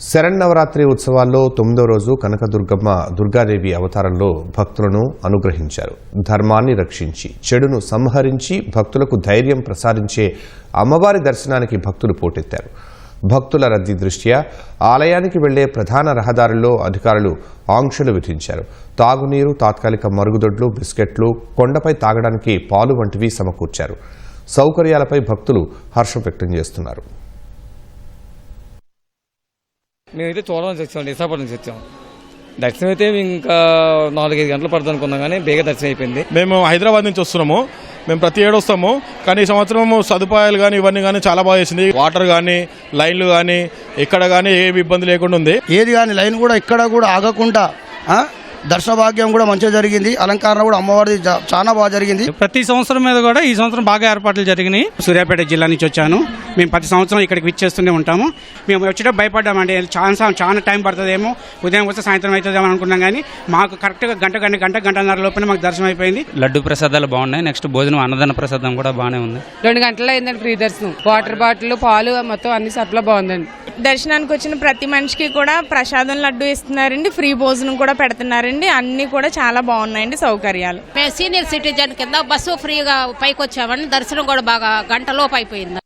శరన్నవరాత్రి ఉత్సవాల్లో తొమ్మిదో రోజు కనకదుర్గమ్మ దుర్గాదేవి అవతారంలో భక్తులను అనుగ్రహించారు. ధర్మాన్ని రక్షించి చెడును సంహరించి భక్తులకు ధైర్యం ప్రసాదించే అమ్మవారి దర్శనానికి భక్తులు పోటెత్తారు. భక్తుల రద్దీ దృష్ట్యా ఆలయానికి వెళ్ళే ప్రధాన రహదారుల్లో అధికారులు ఆంక్షలు విధించారు. తాగునీరు తాత్కాలిక మరుగుదొడ్లు బిస్కెట్లు కొండపై తాగడానికి పాలు వంటివి సమకూర్చారు. సౌకర్యాలపై భక్తులు హర్షం వ్యక్తం చేస్తున్నారు. మేమైతే చూడాలని వచ్చాం విశాఖపట్నం నుంచి వచ్చాం దర్శనం అయితే ఇంకా నాలుగైదు గంటలు పడుతుంది అనుకున్నాం కానీ బేగ దర్శనం అయిపోయింది. మేము హైదరాబాద్ నుంచి వస్తున్నాము. మేము ప్రతి ఏడు వస్తాము. కానీ ఈ సంవత్సరం సదుపాయాలు కానీ ఇవన్నీ కానీ చాలా బాగా చేసింది. వాటర్ కానీ లైన్లు కానీ ఎక్కడ కానీ ఏ ఇబ్బంది లేకుండా ఉంది. ఏది కానీ లైన్ కూడా ఎక్కడ కూడా ఆగకుండా ఆ, దర్శన భాగ్యం కూడా మంచిగా జరిగింది. అలంకరణ కూడా అమ్మవారిది చాలా బాగా జరిగింది. ప్రతి సంవత్సరం మీద కూడా ఈ సంవత్సరం బాగా ఏర్పాట్లు జరిగినాయి. సూర్యాపేట జిల్లా నుంచి వచ్చాను. మేము ప్రతి సంవత్సరం ఇక్కడికి విచ్చేస్తూనే ఉంటాము. మేము వచ్చేటప్పుడు భయపడ్డామండి. చాలా చాలా టైం పడుతుందేమో. ఉదయం వస్తే సాయంత్రం అవుతుందేమో అనుకున్నాం కానీ మాకు కరెక్ట్గా గంట గంట గంట గంటన్నర లోపల మాకు దర్శనం అయిపోయింది. లడ్డు ప్రసాదాలు బాగున్నాయి. నెక్స్ట్ భోజనం అన్నదాన ప్రసాదం కూడా బాగానే ఉంది. రెండు గంటల్లో అయిందండి ఫ్రీ దర్శనం. వాటర్ బాటిల్ పాలు మొత్తం అన్ని సప్లై బాగుందండి. దర్శనానికి వచ్చిన ప్రతి మనిషికి కూడా ప్రసాదం లడ్డు ఇస్తున్నారండి. ఫ్రీ భోజనం కూడా పెడుతున్నారండి అన్ని కూడా చాలా బాగున్నాయండి సౌకర్యాలు. మేము సీనియర్ సిటిజన్ కింద బస్సు ఫ్రీగా పైకి వచ్చామని దర్శనం కూడా బాగా గంటలోపు అయిపోయింది.